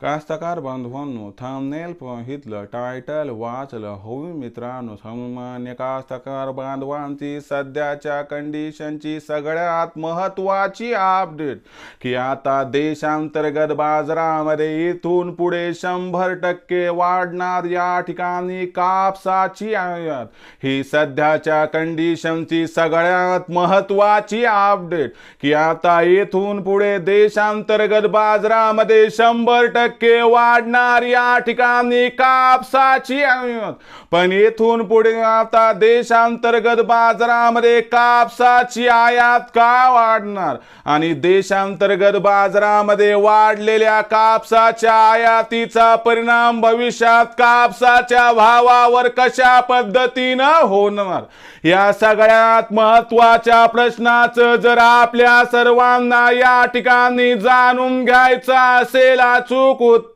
कास्तकार बांधवांनो थांबनेल पाहितलं टायटल वाचलं होवी मित्रांनो सामान्य कास्तकार बांधवांची सध्याच्या कंडिशनची सगळ्यात महत्वाची अपडेट की आता देशांतर्गत बाजारामध्ये इथून पुढे शंभर टक्के वाढणार या ठिकाणी कापसाची आयात. ही सध्याच्या कंडिशनची सगळ्यात महत्वाची अपडेट की आता इथून पुढे देशांतर्गत बाजारामध्ये शंभर टक्के वाढणार या ठिकाणी कापसाची पण येथून पुढे आता देशांतर्गत बाजारामध्ये कापसाची आयात का वाढणार? आणि देशांतर्गत बाजारामध्ये वाढलेल्या कापसाच्या आयातीचा परिणाम भविष्यात कापसाच्या भावावर कशा पद्धतीनं होणार? या सगळ्यात महत्त्वाच्या प्रश्नाचं जर आपल्या सर्वांना या ठिकाणी जाणून घ्यायचं असेल अचूक Pukut.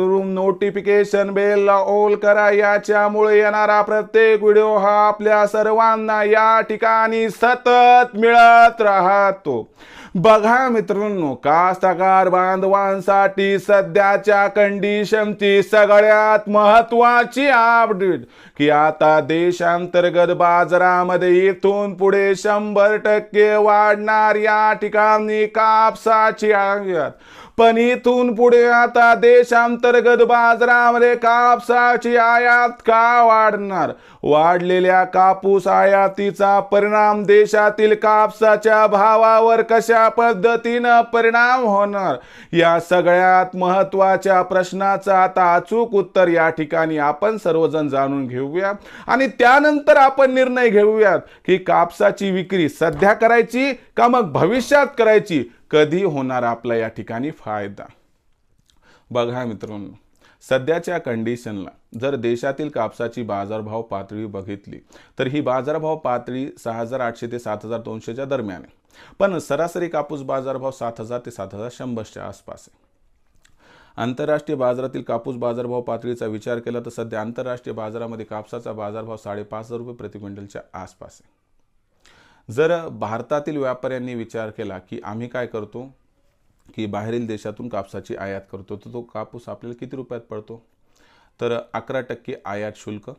जरूर नोटिफिकेशन बेल ऑल करा. याच्यामुळे येणारा प्रत्येक व्हिडिओ हा आपल्या सर्वांना या ठिकाणी सतत मिळत राहतो. बघा मित्रांनो कास्तकार बांधवांसाठी सध्याच्या कंडिशनची सगळ्यात महत्वाची अपडेट की आता देशांतर्गत बाजारामध्ये इथून पुढे शंभर टक्के वाढणार या ठिकाणी कापसाची आयात. पण इथून पुढे आता देशांतर्गत बाजारामध्ये कापसाची आयात का वाढणार? वाढलेल्या कापूस आयातीचा परिणाम देशातील कापसाच्या भावावर कशा पद्धतीनं परिणाम होणार? या सगळ्यात महत्त्वाच्या प्रश्नाचं आता अचूक उत्तर या ठिकाणी आपण सर्वजण जाणून घेऊया. आणि त्यानंतर आपण निर्णय घेऊयात की कापसाची विक्री सध्या करायची का मग भविष्यात करायची? कधी होणार आपला या ठिकाणी फायदा? बघा मित्रांनो सध्याच्या कंडिशनला जर देशातील कापसाची बाजारभाव पातळी बघितली तर ही बाजारभाव पातळी सहा हजार आठशे ते सात हजार दोनशेच्या दरम्यान आहे. पण सरासरी कापूस बाजारभाव सात हजार ते सात हजार शंभरच्या आसपास आहे. आंतरराष्ट्रीय बाजारातील कापूस बाजारभाव पातळीचा विचार केला तर सध्या आंतरराष्ट्रीय बाजारामध्ये कापसाचा बाजारभाव साडेपाच हजार रुपये प्रति क्विंटलच्या आसपास आहे. जर भारतातील व्यापाऱ्यांनी विचार केला की आम्ही काय करतो की बाहेरील देशातून कापसाची आयात करतो तर तो कापूस आपल्याला किती रुपयात पडतो? तर अकरा टक्के आयात शुल्क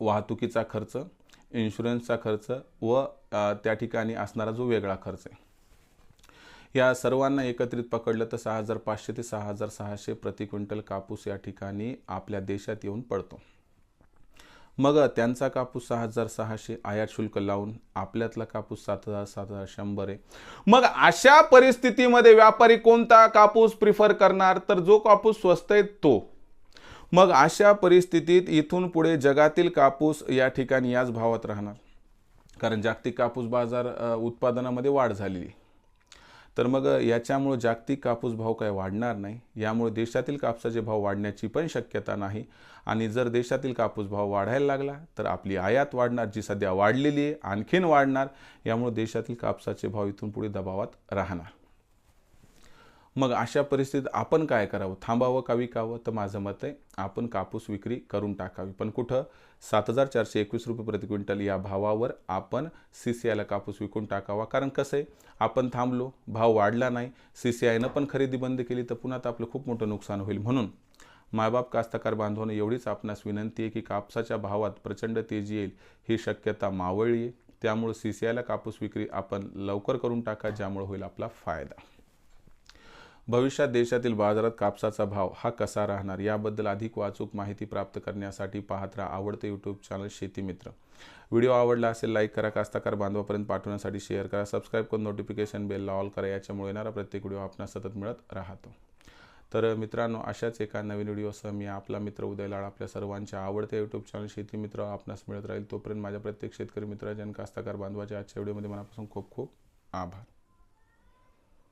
वाहतुकीचा खर्च इन्शुरन्सचा खर्च व त्या ठिकाणी असणारा जो वेगळा खर्च आहे. या सर्वांना एकत्रित पकडलं तर सहा हजार पाचशे ते सहा हजार सहाशे प्रति क्विंटल कापूस या ठिकाणी आपल्या देशात येऊन पडतो. मग त्यांचा कापूस सहा हजार सहाशे आयात शुल्क लावून आपल्यातला कापूस सात हजार सात हजार शंभर आहे. मग अशा परिस्थितीमध्ये व्यापारी कोणता कापूस प्रिफर करणार? तर जो कापूस स्वस्त आहे तो. मग अशा परिस्थितीत इथून पुढे जगातील कापूस या ठिकाणी याच भावात राहणार. कारण जागतिक कापूस बाजार उत्पादनामध्ये वाढ झालेली आहे. तर मग याच्यामुळे जागतिक कापूस भाव काय वाढणार नाही? यामुळे देशातील कापसाचे भाव वाढण्याची पण शक्यता नाही. आणि जर देशातील कापूस भाव वाढायला लागला तर आपली आयात वाढणार जी सध्या वाढलेली आहे आणखीन वाढणार. यामुळे देशातील कापसाचे भाव इथून पुढे दबावात राहणार. मग अशा परिस्थितीत आपण काय करावं? थांबावं का विकावं? तर माझं मत आहे आपण कापूस विक्री करून टाकावी. पण कुठं? सात हजार चारशे एकवीस रुपये प्रति क्विंटल या भावावर आपण सी सी आयला कापूस विकून टाकावा. कारण कसं आहे? आपण थांबलो भाव वाढला नाही. सी सी आयनं पण खरेदी बंद केली तर पुन्हा तर आपलं खूप मोठं नुकसान होईल. म्हणून मायबाप कास्तकार बांधवांना एवढीच आपणास विनंती आहे की कापसाच्या भावात प्रचंड तेजी येईल ही शक्यता मावळली आहे. त्यामुळे सी सी आयला कापूस विक्री आपण लवकर करून टाका ज्यामुळे होईल आपला फायदा. भविष्यात देशातील बाजारात कापसाचा भाव हा कसा राहणार याबद्दल अधिक वाचूक माहिती प्राप्त करण्यासाठी पाहत राहा आवडते यूट्यूब चॅनल शेतीमित्र व्हिडिओ आवडला असेल लाईक करा कास्ताकार बांधवापर्यंत पाठवण्यासाठी शेअर करा सबस्क्राईब करून नोटिफिकेशन बेलला ऑल करा याच्यामुळे येणारा प्रत्येक व्हिडिओ आपणास सतत मिळत राहतो. तर मित्रांनो अशाच एका नवीन व्हिडिओसह मी आपला मित्र उदय लाड आपल्या सर्वांच्या आवडत्या यूट्यूब चॅनल शेती मित्र आपणास मिळत राहील. तोपर्यंत माझ्या प्रत्येक शेतकरी मित्राच्या आणि कास्तकार बांधवाच्या आजच्या व्हिडिओमध्ये मनापासून खूप खूप आभार.